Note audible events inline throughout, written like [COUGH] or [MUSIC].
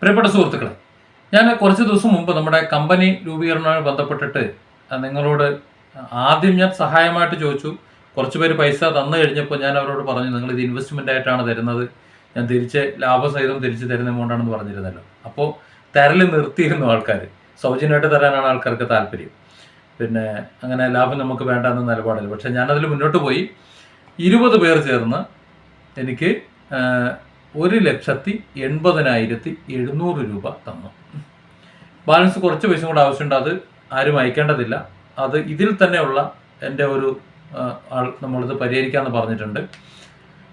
പ്രിയപ്പെട്ട സുഹൃത്തുക്കളെ ഞാൻ കുറച്ച് ദിവസം മുമ്പ് നമ്മുടെ കമ്പനി രൂപീകരണവുമായി ബന്ധപ്പെട്ടിട്ട് നിങ്ങളോട് ആദ്യം ഞാൻ സഹായമായിട്ട് ചോദിച്ചു. കുറച്ച് പേര് പൈസ തന്നു കഴിഞ്ഞപ്പോൾ ഞാൻ അവരോട് പറഞ്ഞു നിങ്ങൾ ഇത് ഇൻവെസ്റ്റ്മെന്റ് ആയിട്ടാണ് തരുന്നത്. ഞാൻ തിരിച്ച് ലാഭസഹിതം തിരിച്ച് തരുന്ന എമൗണ്ടാണെന്ന് പറഞ്ഞിരുന്നല്ലോ. അപ്പോൾ തരൽ നിർത്തിയിരുന്നു ആൾക്കാർ സൗജന്യമായിട്ട് തരാനാണ് ആൾക്കാർക്ക് താല്പര്യം. പിന്നെ അങ്ങനെ ലാഭം നമുക്ക് വേണ്ട എന്ന നിലപാടില്ല. പക്ഷേ ഞാനതിൽ മുന്നോട്ട് പോയി. ഇരുപത് പേർ ചേർന്ന് എനിക്ക് ഒരു ലക്ഷത്തി എൺപതിനായിരത്തി എഴുന്നൂറ് രൂപ തന്നു. ബാലൻസ് കുറച്ച് പൈസ കൂടെ ആവശ്യമുണ്ട് അത് ആരും അയക്കേണ്ടതില്ല. അത് ഇതിൽ തന്നെയുള്ള എന്റെ ഒരു ആൾ നമ്മളിത് പരിഹരിക്കാമെന്ന് പറഞ്ഞിട്ടുണ്ട്.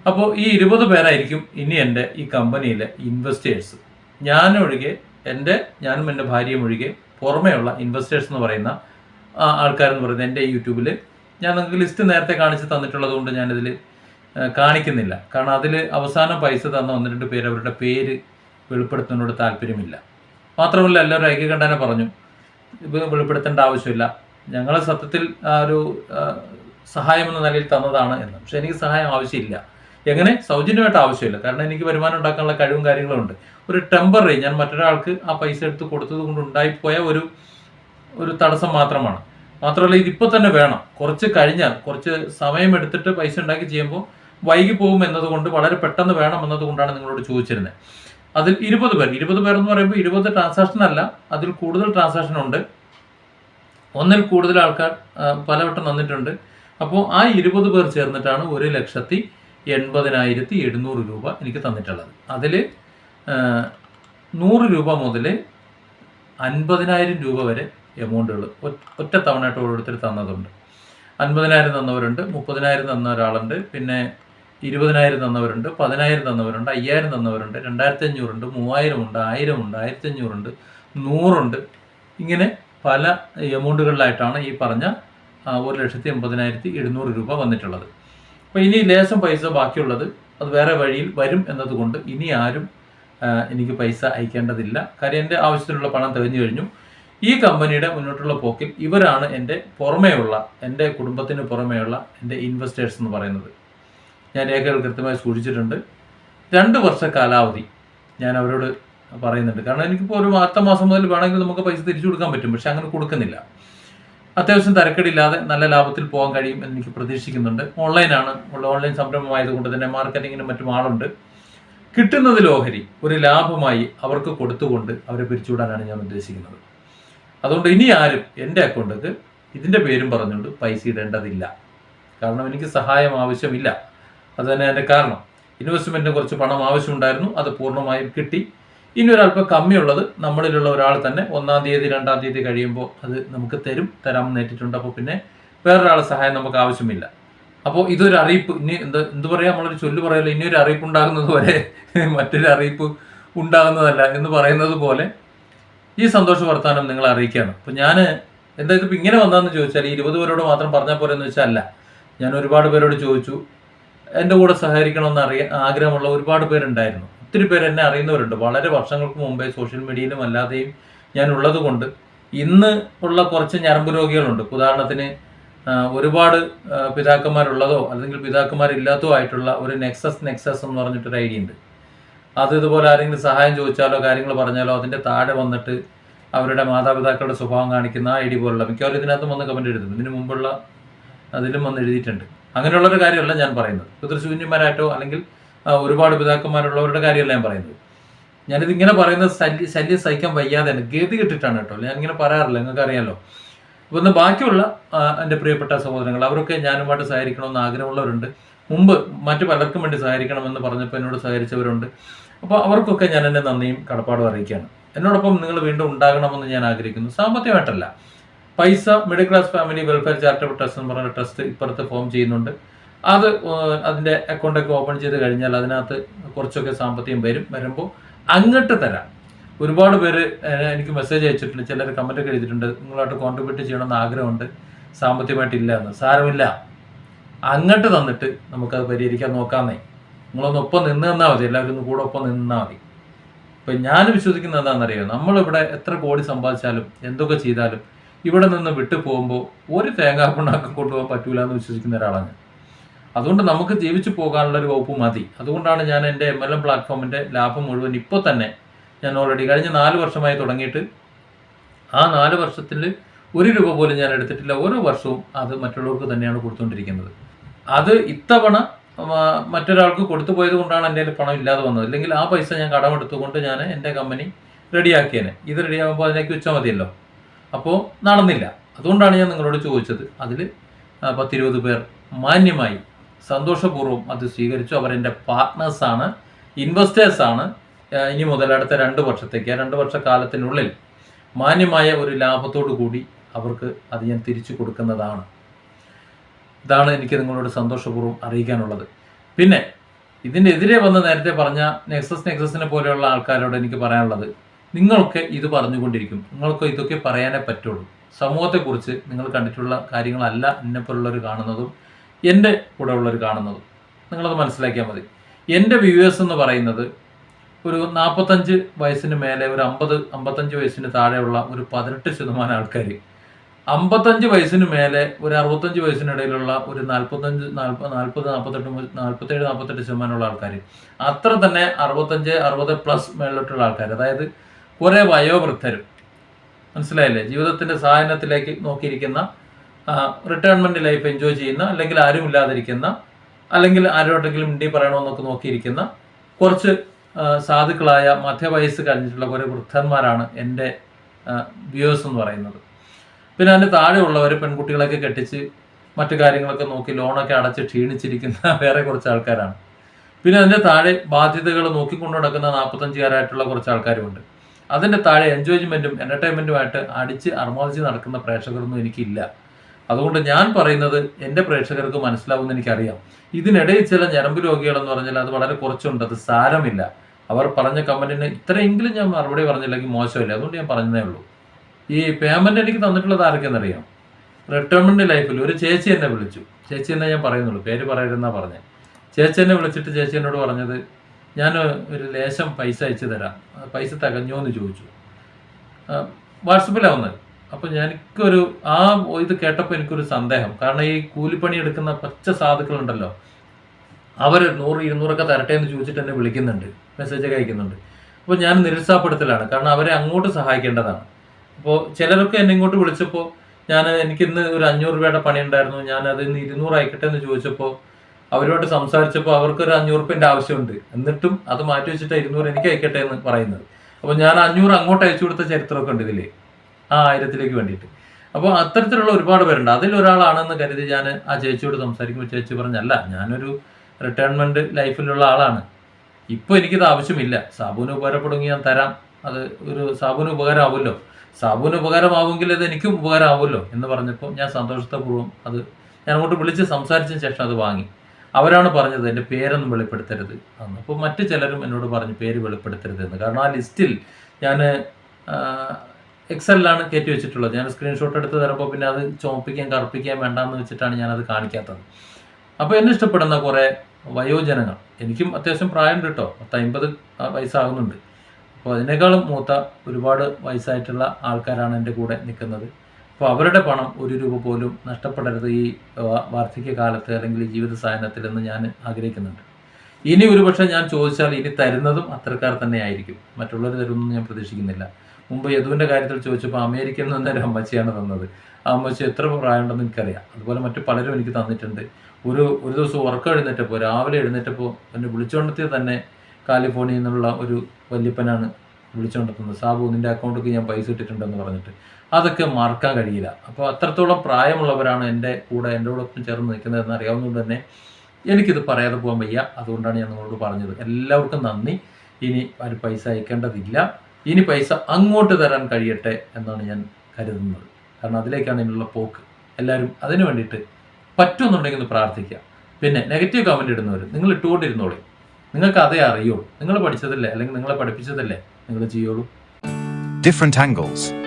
അപ്പോൾ ഈ ഇരുപത് പേരായിരിക്കും ഇനി എന്റെ ഈ കമ്പനിയിലെ ഇൻവെസ്റ്റേഴ്സ് ഞാനൊഴികെ എന്റെ ഞാനും എന്റെ ഭാര്യയും ഒഴികെ പുറമേയുള്ള ഇൻവെസ്റ്റേഴ്സ് എന്ന് പറയുന്ന ആൾക്കാരെന്ന് പറയുന്നത് എന്റെ യൂട്യൂബിൽ ഞാൻ നിങ്ങൾക്ക് ലിസ്റ്റ് നേരത്തെ കാണിച്ച് തന്നിട്ടുള്ളത് കൊണ്ട് ഞാനിതിൽ കാണിക്കുന്നില്ല. കാരണം അതിൽ അവസാനം പൈസ തന്ന ഒന്ന് രണ്ട് പേര് അവരുടെ പേര് വെളിപ്പെടുത്തുന്നതിനോട് താല്പര്യമില്ല. മാത്രമല്ല എല്ലാവരും ഐക്യകണ്ഠനെ പറഞ്ഞു വെളിപ്പെടുത്തേണ്ട ആവശ്യമില്ല. ഞങ്ങളെ സത്യത്തിൽ ഒരു സഹായം എന്ന നിലയിൽ തന്നതാണ് എന്ന്. പക്ഷെ എനിക്ക് സഹായം ആവശ്യമില്ല. എങ്ങനെ? സൗജന്യമായിട്ട് ആവശ്യമില്ല. കാരണം എനിക്ക് വരുമാനം ഉണ്ടാക്കാനുള്ള കഴിവും കാര്യങ്ങളും ഉണ്ട്. ഒരു ടെമ്പററി ഞാൻ മറ്റൊരാൾക്ക് ആ പൈസ എടുത്ത് കൊടുത്തത് കൊണ്ട് ഉണ്ടായിപ്പോയ ഒരു ഒരു തടസ്സം മാത്രമാണ്. മാത്രമല്ല ഇതിപ്പോൾ തന്നെ വേണം. കുറച്ച് കഴിഞ്ഞാൽ കുറച്ച് സമയം എടുത്തിട്ട് പൈസ ഉണ്ടാക്കി ചെയ്യുമ്പോൾ വൈകി പോകും എന്നതുകൊണ്ട് വളരെ പെട്ടെന്ന് വേണം എന്നതുകൊണ്ടാണ് നിങ്ങളോട് ചോദിച്ചിരുന്നത് അതിൽ ഇരുപത് പേർ ഇരുപത് പേർ എന്ന് പറയുമ്പോൾ ഇരുപത് ട്രാൻസാക്ഷൻ അല്ല അതിൽ കൂടുതൽ ട്രാൻസാക്ഷൻ ഉണ്ട്. ഒന്നിൽ കൂടുതൽ ആൾക്കാർ പലവട്ടം വന്നിട്ടുണ്ട്. അപ്പോൾ ആ ഇരുപത് പേർ ചേർന്നിട്ടാണ് ഒരു ലക്ഷത്തി എൺപതിനായിരത്തി എഴുന്നൂറ് രൂപ എനിക്ക് തന്നിട്ടുള്ളത്. അതിൽ നൂറ് രൂപ മുതൽ അൻപതിനായിരം രൂപ വരെ എമൗണ്ടുകൾ ഒറ്റ തവണയായിട്ട് ഓരോരുത്തർ തന്നതുണ്ട്. അൻപതിനായിരം തന്നവരുണ്ട് മുപ്പതിനായിരം തന്ന ഒരാളുണ്ട്. പിന്നെ ഇരുപതിനായിരം തന്നവരുണ്ട് പതിനായിരം തന്നവരുണ്ട് അയ്യായിരം തന്നവരുണ്ട് രണ്ടായിരത്തി അഞ്ഞൂറുണ്ട് മൂവായിരം ഉണ്ട് ആയിരം ഉണ്ട് ആയിരത്തി അഞ്ഞൂറുണ്ട് നൂറുണ്ട്. ഇങ്ങനെ പല എമൗണ്ടുകളിലായിട്ടാണ് ഈ പറഞ്ഞ ഒരു ലക്ഷത്തി എൺപതിനായിരത്തി എഴുന്നൂറ് രൂപ വന്നിട്ടുള്ളത്. അപ്പോൾ ഇനി ലേശം പൈസ ബാക്കിയുള്ളത് അത് വേറെ വഴിയിൽ വരും എന്നതുകൊണ്ട് ഇനി ആരും എനിക്ക് പൈസ അയക്കേണ്ടതില്ല. കാര്യം എന്റെ ആവശ്യത്തിനുള്ള പണം തികഞ്ഞു കഴിഞ്ഞു. ഈ കമ്പനിയുടെ മുന്നോട്ടുള്ള പോക്കിൽ ഇവരാണ് എന്റെ പുറമേയുള്ള എന്റെ കുടുംബത്തിന് പുറമേയുള്ള എന്റെ ഇൻവെസ്റ്റേഴ്സ് എന്ന് പറയുന്നത്. ഞാൻ രേഖകൾ കൃത്യമായി സൂക്ഷിച്ചിട്ടുണ്ട്. രണ്ട് വർഷ കാലാവധി ഞാൻ അവരോട് പറയുന്നുണ്ട്. കാരണം എനിക്കിപ്പോൾ ഒരു അടുത്ത മാസം മുതൽ വേണമെങ്കിൽ നമുക്ക് പൈസ തിരിച്ചു കൊടുക്കാൻ പറ്റും. പക്ഷെ അങ്ങനെ കൊടുക്കുന്നില്ല. അത്യാവശ്യം തരക്കേടില്ലാതെ നല്ല ലാഭത്തിൽ പോകാൻ കഴിയും എന്ന് എനിക്ക് പ്രതീക്ഷിക്കുന്നുണ്ട്. ഓൺലൈനാണ്. ഉള്ള ഓൺലൈൻ സംരംഭമായതുകൊണ്ട് തന്നെ മാർക്കറ്റിങ്ങിനും മറ്റും ആളുണ്ട്. കിട്ടുന്നതിൽ ഓഹരി ഒരു ലാഭമായി അവർക്ക് കൊടുത്തുകൊണ്ട് അവരെ പിരിച്ചുവിടാനാണ് ഞാൻ ഉദ്ദേശിക്കുന്നത്. അതുകൊണ്ട് ഇനി ആരും എന്റെ അക്കൗണ്ടിൽ ഇതിന്റെ പേരും പറഞ്ഞുകൊണ്ട് പൈസ ഇടേണ്ടതില്ല. കാരണം എനിക്ക് സഹായം ആവശ്യമില്ല. അത് തന്നെ എന്റെ കാരണം. ഇൻവെസ്റ്റ്മെന്റിന് കുറച്ച് പണം ആവശ്യമുണ്ടായിരുന്നു. അത് പൂർണമായും കിട്ടി. ഇനി ഒരല്പം കമ്മിയുള്ളത് നമ്മളിലുള്ള ഒരാൾ തന്നെ ഒന്നാം തീയതി രണ്ടാം തീയതി കഴിയുമ്പോൾ അത് നമുക്ക് തരും തരാമെന്ന് ഏറ്റിട്ടുണ്ട് അപ്പോൾ പിന്നെ വേറൊരാളുടെ സഹായം നമുക്ക് ആവശ്യമില്ല. അപ്പോൾ ഇതൊരു അറിയിപ്പ്. ഇനി എന്ത് എന്ത് പറയാ? നമ്മളൊരു ചൊല്ല് പറയല്ലോ? ഇനി ഒരു അറിയിപ്പ് ഉണ്ടാകുന്നത് വരെ മറ്റൊരു അറിയിപ്പ് ഉണ്ടാകുന്നതല്ല എന്ന് പറയുന്നത് പോലെ ഈ സന്തോഷ വർത്തമാനം നിങ്ങളെ അറിയിക്കുകയാണ്. അപ്പോൾ ഞാൻ എന്താ ഇതിപ്പോൾ ഇങ്ങനെ വന്നതെന്ന് ചോദിച്ചാൽ ഇരുപത് പേരോട് മാത്രം പറഞ്ഞാൽ പോലെ എന്ന് വെച്ചാൽ അല്ല. ഞാൻ ഒരുപാട് പേരോട് ചോദിച്ചു. എന്റെ കൂടെ സഹകരിക്കണമെന്ന് അറിയാൻ ആഗ്രഹമുള്ള ഒരുപാട് പേരുണ്ടായിരുന്നു. ഒത്തിരി പേര് എന്നെ അറിയുന്നവരുണ്ട്. വളരെ വർഷങ്ങൾക്ക് മുമ്പേ സോഷ്യൽ മീഡിയയിലും അല്ലാതെയും ഞാൻ ഉള്ളത് കൊണ്ട് ഇന്ന് ഉള്ള കുറച്ച് ഞരമ്പ് രോഗികളുണ്ട്. ഉദാഹരണത്തിന് ഒരുപാട് പിതാക്കന്മാരുള്ളതോ അല്ലെങ്കിൽ പിതാക്കന്മാരില്ലാത്തോ ആയിട്ടുള്ള ഒരു നെക്സസ് നെക്സസ് എന്ന് പറഞ്ഞിട്ടൊരു ഐഡിയ ഉണ്ട്. അത് ഇതുപോലെ ആരെങ്കിലും സഹായം ചോദിച്ചാലോ കാര്യങ്ങൾ പറഞ്ഞാലോ അതിന്റെ താഴെ വന്നിട്ട് അവരുടെ മാതാപിതാക്കളുടെ സ്വഭാവം കാണിക്കുന്ന ആ ഐ ഡി പോലുള്ള മിക്കവാറും ഇതിനകത്തും വന്ന് കമന്റ് എഴുതും ഇതിന് മുമ്പുള്ള അതിലും വന്ന് എഴുതിയിട്ടുണ്ട്. അങ്ങനെയുള്ളൊരു കാര്യമല്ല ഞാൻ പറയുന്നത്. പിതൃശൂന്യന്മാരായിട്ടോ അല്ലെങ്കിൽ ഒരുപാട് പിതാക്കന്മാരുള്ളവരുടെ കാര്യമല്ല ഞാൻ പറയുന്നത്. ഞാനിത് ഇങ്ങനെ പറയുന്നത് ശല്യ ശല്യം സഹിക്കാൻ വയ്യാതെയാണ്. ഗതി കിട്ടിട്ടാണ് കേട്ടോ. ഞാൻ ഇങ്ങനെ പറയാറില്ല. നിങ്ങൾക്ക് അറിയാമല്ലോ അപ്പോൾ ഒന്ന് ബാക്കിയുള്ള എന്റെ പ്രിയപ്പെട്ട സഹോദരങ്ങൾ അവരൊക്കെ ഞാനുമായിട്ട് സഹകരിക്കണമെന്ന് ആഗ്രഹമുള്ളവരുണ്ട്. മുമ്പ് മറ്റു പലർക്കും വേണ്ടി സഹകരിക്കണമെന്ന് പറഞ്ഞപ്പോൾ എന്നോട് സഹകരിച്ചവരുണ്ട്. അപ്പോൾ അവർക്കൊക്കെ ഞാൻ എന്നെ നന്ദിയും കടപ്പാടും അറിയിക്കുകയാണ്. എന്നോടൊപ്പം നിങ്ങൾ വീണ്ടും ഉണ്ടാകണമെന്ന് ഞാൻ ആഗ്രഹിക്കുന്നു. സാമ്പത്തികമായിട്ടല്ല. പൈസ middle class family welfare charitable trust എന്ന് പറഞ്ഞ ട്രസ്റ്റ് ഇപ്പുറത്ത് ഫോം ചെയ്യുന്നുണ്ട്. അത് അതിന്റെ അക്കൗണ്ടൊക്കെ ഓപ്പൺ ചെയ്ത് കഴിഞ്ഞാൽ അതിനകത്ത് കുറച്ചൊക്കെ സാമ്പത്തികം വരും വരുമ്പോൾ അങ്ങോട്ട് തരാം. ഒരുപാട് പേര് എനിക്ക് മെസ്സേജ് അയച്ചിട്ടുണ്ട്. ചിലർ കമന്റ് ഒക്കെ എഴുതിയിട്ടുണ്ട്. നിങ്ങളായിട്ട് കോൺട്രിബ്യൂട്ട് ചെയ്യണമെന്ന് ആഗ്രഹമുണ്ട്. സാമ്പത്തികമായിട്ടില്ല എന്ന്. സാരമില്ല. അങ്ങോട്ട് തന്നിട്ട് നമുക്കത് പരിഹരിക്കാൻ നോക്കാമെന്നേ നിങ്ങളൊന്ന് ഒപ്പം നിന്ന് നിന്നാൽ മതി. എല്ലാവരും ഒന്ന് കൂടെ ഒപ്പം നിന്നാൽ മതി. ഇപ്പം ഞാൻ വിശ്വസിക്കുന്നത് എന്താണെന്നറിയോ? നമ്മളിവിടെ എത്ര കോടി സമ്പാദിച്ചാലും എന്തൊക്കെ ചെയ്താലും ഇവിടെ നിന്ന് വിട്ടു പോകുമ്പോൾ ഒരു തേങ്ങാ പിണ്ണാക്കം കൊണ്ടുപോകാൻ പറ്റൂല എന്ന് വിശ്വസിക്കുന്ന ഒരാളാണ് അതുകൊണ്ട് നമുക്ക് ജീവിച്ചു പോകാനുള്ള ഒരു വകുപ്പ് മതി. അതുകൊണ്ടാണ് ഞാൻ എന്റെ എം എൽ എം പ്ലാറ്റ്ഫോമിന്റെ ലാഭം മുഴുവൻ ഇപ്പോൾ തന്നെ ഞാൻ ഓൾറെഡി കഴിഞ്ഞ നാല് വർഷമായി തുടങ്ങിയിട്ട് ആ നാല് വർഷത്തിൽ ഒരു രൂപ പോലും ഞാൻ എടുത്തിട്ടില്ല. ഓരോ വർഷവും അത് മറ്റുള്ളവർക്ക് തന്നെയാണ് കൊടുത്തുകൊണ്ടിരിക്കുന്നത്. അത് ഇത്തവണ മറ്റൊരാൾക്ക് കൊടുത്തു പോയത് കൊണ്ടാണ് എന്റെ പണം ഇല്ലാതെ വന്നത്. അല്ലെങ്കിൽ ആ പൈസ ഞാൻ കടമെടുത്തുകൊണ്ട് ഞാൻ എന്റെ കമ്പനി റെഡിയാക്കിയേനെ ഇത് റെഡിയാകുമ്പോൾ അതിലേക്ക് വെച്ചാൽ മതിയല്ലോ. അപ്പോൾ നടന്നില്ല. അതുകൊണ്ടാണ് ഞാൻ നിങ്ങളോട് ചോദിച്ചത്. അതിൽ പത്തിരുപത് പേർ മാന്യമായി സന്തോഷപൂർവം അത് സ്വീകരിച്ചു. അവരെന്റെ പാർട്ട്നേഴ്സാണ് ഇൻവെസ്റ്റേഴ്സാണ് ഇനി മുതൽ അടുത്ത രണ്ട് വർഷത്തേക്ക് രണ്ട് വർഷക്കാലത്തിനുള്ളിൽ മാന്യമായ ഒരു ലാഭത്തോടു കൂടി അവർക്ക് അത് ഞാൻ തിരിച്ചു കൊടുക്കുന്നതാണ്. ഇതാണ് എനിക്ക് നിങ്ങളോട് സന്തോഷപൂർവം അറിയിക്കാനുള്ളത്. പിന്നെ ഇതിന്റെ എതിരെ വന്ന് നേരത്തെ പറഞ്ഞ നെക്സസ് നെക്സസിനെ പോലെയുള്ള ആൾക്കാരോട് എനിക്ക് പറയാനുള്ളത്. നിങ്ങൾക്ക് ഇത് പറഞ്ഞുകൊണ്ടിരിക്കും. നിങ്ങൾക്ക് ഇതൊക്കെ പറയാനേ പറ്റുള്ളൂ. സമൂഹത്തെക്കുറിച്ച് നിങ്ങൾ കണ്ടിട്ടുള്ള കാര്യങ്ങളല്ല എന്നെപ്പോലുള്ളവർ കാണുന്നതും എന്റെ കൂടെ ഉള്ളവർ കാണുന്നതും. നിങ്ങളത് മനസ്സിലാക്കിയാൽ മതി. എന്റെ വ്യൂവേഴ്സ് എന്ന് പറയുന്നത് ഒരു നാൽപ്പത്തഞ്ച് വയസ്സിന് മേലെ ഒരു അമ്പത് അമ്പത്തഞ്ച് വയസ്സിന് താഴെയുള്ള ഒരു പതിനെട്ട് ശതമാനം ആൾക്കാർ അമ്പത്തഞ്ച് വയസ്സിന് മേലെ ഒരു അറുപത്തഞ്ച് വയസ്സിനിടയിലുള്ള ഒരു നാൽപ്പത്തഞ്ച് നാൽപ്പത് നാൽപ്പത് നാൽപ്പത്തെട്ട് നാൽപ്പത്തേഴ് നാൽപ്പത്തെട്ട് ശതമാനമുള്ള ആൾക്കാർ അത്ര തന്നെ അറുപത്തഞ്ച് അറുപത് പ്ലസ് മേളിലോട്ടുള്ള ആൾക്കാർ അതായത് കുറേ വയോവൃദ്ധരും. മനസ്സിലായില്ലേ? ജീവിതത്തിന്റെ സായനത്തിലേക്ക് നോക്കിയിരിക്കുന്ന റിട്ടയർമെന്റ് ലൈഫ് എൻജോയ് ചെയ്യുന്ന അല്ലെങ്കിൽ ആരും ഇല്ലാതിരിക്കുന്ന അല്ലെങ്കിൽ ആരോടെങ്കിലും ഇന്ത്യ പറയണമെന്നൊക്കെ നോക്കിയിരിക്കുന്ന കുറച്ച് സാധുക്കളായ മധ്യവയസ്സ് കഴിഞ്ഞിട്ടുള്ള കുറേ വൃദ്ധന്മാരാണ് എന്റെ വ്യൂവേഴ്സ് എന്ന് പറയുന്നത്. പിന്നെ അതിന്റെ താഴെയുള്ളവർ പെൺകുട്ടികളൊക്കെ കെട്ടിച്ച് മറ്റു കാര്യങ്ങളൊക്കെ നോക്കി ലോണൊക്കെ അടച്ച് ക്ഷീണിച്ചിരിക്കുന്ന [LAUGHS] വേറെ കുറച്ച് ആൾക്കാരാണ്. പിന്നെ അതിന്റെ താഴെ ബാധ്യതകൾ നോക്കിക്കൊണ്ട് നടക്കുന്ന നാൽപ്പത്തഞ്ചുകാരായിട്ടുള്ള കുറച്ച് ആൾക്കാരുമുണ്ട്. അതിന്റെ താഴെ എൻജോയ്മെന്റും എന്റർടൈൻമെന്റുമായിട്ട് അടിച്ച് അർമാദിച്ച് നടക്കുന്ന പ്രേക്ഷകരൊന്നും എനിക്കില്ല. അതുകൊണ്ട് ഞാൻ പറയുന്നത് എന്റെ പ്രേക്ഷകർക്ക് മനസ്സിലാവുമെന്ന് എനിക്കറിയാം. ഇതിനിടയിൽ ചില ഞരമ്പ് രോഗികളെന്ന് പറഞ്ഞാൽ അത് വളരെ കുറച്ചുണ്ട് അത് സാരമില്ല. അവർ പറഞ്ഞ കമന്റിന് ഇത്രയെങ്കിലും ഞാൻ മറുപടി പറഞ്ഞില്ലെങ്കിൽ മോശമില്ല. അതുകൊണ്ട് ഞാൻ പറഞ്ഞതേ ഉള്ളൂ. ഈ പേയ്മെന്റ് എനിക്ക് തന്നിട്ടുള്ളത് ആർക്കെന്നറിയാം റിട്ടയർമെന്റ് ലൈഫിൽ ഒരു ചേച്ചി എന്നെ വിളിച്ചു. ചേച്ചി എന്നെ ഞാൻ പറയുന്നുള്ളൂ. പേര് പറയരുതെന്നാണ് പറഞ്ഞത് ചേച്ചി എന്നെ വിളിച്ചിട്ട് ചേച്ചി എന്നോട് പറഞ്ഞത് ഞാൻ ഒരു ലേശം പൈസ അയച്ചു തരാം. പൈസ തകഞ്ഞോ എന്ന് ചോദിച്ചു. വാട്സപ്പിലാണ് വന്നത്. അപ്പോൾ എനിക്കൊരു ആ ഇത് കേട്ടപ്പോൾ എനിക്കൊരു സന്ദേഹം. കാരണം ഈ കൂലിപ്പണി എടുക്കുന്ന പച്ച സാധുക്കളുണ്ടല്ലോ അവർ നൂറ് ഇരുന്നൂറൊക്കെ തരട്ടെ എന്ന് ചോദിച്ചിട്ട് എന്നെ വിളിക്കുന്നുണ്ട്. മെസ്സേജ് അയക്കുന്നുണ്ട്. അപ്പോൾ ഞാൻ നിരുത്സാഹപ്പെടുത്തലാണ്. കാരണം അവരെ അങ്ങോട്ട് സഹായിക്കേണ്ടതാണ്. അപ്പോൾ ചിലരൊക്കെ എന്നെ ഇങ്ങോട്ട് വിളിച്ചപ്പോൾ ഞാൻ എനിക്കിന്ന് ഒരു അഞ്ഞൂറ് രൂപയുടെ പണി ഉണ്ടായിരുന്നു. ഞാൻ അത് ഇന്ന് ഇരുന്നൂറ് അയക്കട്ടെ എന്ന് ചോദിച്ചപ്പോൾ അവരോട് സംസാരിച്ചപ്പോൾ അവർക്ക് ഒരു അഞ്ഞൂറ് റുപ്യന്റെ ആവശ്യമുണ്ട്. എന്നിട്ടും അത് മാറ്റി വെച്ചിട്ട് ഇരുന്നൂറ് എനിക്ക് അയക്കട്ടെ എന്ന് പറയുന്നത്. അപ്പോൾ ഞാൻ അഞ്ഞൂറ് അങ്ങോട്ട് അയച്ചു കൊടുത്ത ചരിത്രമൊക്കെ ഉണ്ട് ഇതിലേ ആ ആയിരത്തിലേക്ക് വേണ്ടിയിട്ട്. അപ്പോൾ അത്തരത്തിലുള്ള ഒരുപാട് പേരുണ്ട്. അതിലൊരാളാണെന്ന് കരുതി ഞാൻ ആ ചേച്ചിയോട് സംസാരിക്കുമ്പോൾ ചേച്ചി പറഞ്ഞല്ല ഞാനൊരു റിട്ടയർമെന്റ് ലൈഫിലുള്ള ആളാണ്. ഇപ്പോൾ എനിക്കിത് ആവശ്യമില്ല. സാബുവിന് ഉപകാരപ്പെടുമെങ്കിൽ ഞാൻ തരാം. അത് ഒരു സാബുവിന് ഉപകാരമാവുമല്ലോ. സാബുവിന് ഉപകാരമാവുമെങ്കിൽ അത് എനിക്കും ഉപകാരമാവുമല്ലോ എന്ന് പറഞ്ഞപ്പോൾ ഞാൻ സന്തോഷത്തെപൂർവം അത് ഞാൻ അങ്ങോട്ട് വിളിച്ച് സംസാരിച്ചതിന് ശേഷം അത് വാങ്ങി. അവരാണ് പറഞ്ഞത് എന്റെ പേരൊന്നും വെളിപ്പെടുത്തരുത് എന്ന്. അപ്പോൾ മറ്റു ചിലരും എന്നോട് പറഞ്ഞു പേര് വെളിപ്പെടുത്തരുത് എന്ന്. കാരണം ആ ലിസ്റ്റിൽ ഞാൻ എക്സലിലാണ് കയറ്റി വെച്ചിട്ടുള്ളത്. ഞാൻ സ്ക്രീൻഷോട്ട് എടുത്ത് തരുമ്പോൾ പിന്നെ അത് ചുമപ്പിക്കാൻ കറുപ്പിക്കാൻ വേണ്ടാന്ന് വെച്ചിട്ടാണ് ഞാനത് കാണിക്കാത്തത്. അപ്പോൾ എന്നെ ഇഷ്ടപ്പെടുന്ന കുറേ വയോജനങ്ങൾ. എനിക്കും അത്യാവശ്യം പ്രായമുണ്ട് കേട്ടോ. പത്ത് അമ്പത് വയസ്സാകുന്നുണ്ട്. അപ്പോൾ അതിനേക്കാളും മൂത്ത ഒരുപാട് വയസ്സായിട്ടുള്ള ആൾക്കാരാണ് എന്റെ കൂടെ നിൽക്കുന്നത്. അപ്പോൾ അവരുടെ പണം ഒരു രൂപ പോലും നഷ്ടപ്പെടരുത് ഈ വാർദ്ധക്യകാലത്ത് വാർദ്ധക്യ അല്ലെങ്കിൽ ജീവിത സഹനത്തിൽ എന്ന് ഞാൻ ആഗ്രഹിക്കുന്നുണ്ട്. ഇനി ഒരുപക്ഷെ ഞാൻ ചോദിച്ചാൽ ഇനി തരുന്നതും അത്തരക്കാർ തന്നെ ആയിരിക്കും. മറ്റുള്ളവർ തരുമെന്ന് ഞാൻ പ്രതീക്ഷിക്കുന്നില്ല. മുമ്പ് യദുവിന്റെ കാര്യത്തിൽ ചോദിച്ചപ്പോൾ അമേരിക്കയിൽ നിന്ന് ഒരു അമ്മച്ചിയാണ് തന്നത്. ആ അമ്മച്ചി എത്ര പ്രായമുണ്ടെന്ന് എനിക്കറിയാം. അതുപോലെ മറ്റു പലരും എനിക്ക് തന്നിട്ടുണ്ട്. ഒരു ഒരു ദിവസം ഉറക്കം എഴുന്നേറ്റപ്പോൾ രാവിലെ എഴുന്നേറ്റപ്പോൾ എന്നെ വിളിച്ചുകൊണ്ടെത്തിയത് തന്നെ കാലിഫോർണിയയിൽ നിന്നുള്ള ഒരു വല്യപ്പനാണ് വിളിച്ചുകൊണ്ടെത്തുന്നത്. സാബു നിന്റെ അക്കൗണ്ടിലേക്ക് ഞാൻ പൈസ ഇട്ടിട്ടുണ്ടെന്ന് പറഞ്ഞിട്ട്. അതൊക്കെ മറക്കാൻ കഴിയില്ല. അപ്പോൾ അത്രത്തോളം പ്രായമുള്ളവരാണ് എന്റെ കൂടെ എന്റെ കൂടെ ചേർന്ന് നിൽക്കുന്നത് എന്നറിയാവുന്നതുകൊണ്ട് തന്നെ എനിക്കിത് പറയാതെ പോകാൻ വയ്യ. അതുകൊണ്ടാണ് ഞാൻ നിങ്ങളോട് പറഞ്ഞത്. എല്ലാവർക്കും നന്ദി. ഇനി ഒരു പൈസ അയക്കേണ്ടതില്ല. ഇനി പൈസ അങ്ങോട്ട് തരാൻ കഴിയട്ടെ എന്നാണ് ഞാൻ കരുതുന്നത്. കാരണം അതിലേക്കാണ് ഇതിനുള്ള പോക്ക്. എല്ലാവരും അതിനു വേണ്ടിയിട്ട് പറ്റുമെന്നുണ്ടെങ്കിൽ ഒന്ന് പ്രാർത്ഥിക്കുക. പിന്നെ നെഗറ്റീവ് കമന്റ് ഇടുന്നവർ നിങ്ങൾ ഇട്ടുകൊണ്ടിരുന്നോളൂ. നിങ്ങൾക്ക് അതേ അറിയുള്ളൂ നിങ്ങൾ പഠിച്ചതല്ലേ? അല്ലെങ്കിൽ നിങ്ങളെ പഠിപ്പിച്ചതല്ലേ? നിങ്ങൾ ചെയ്യുള്ളൂ. Different angles.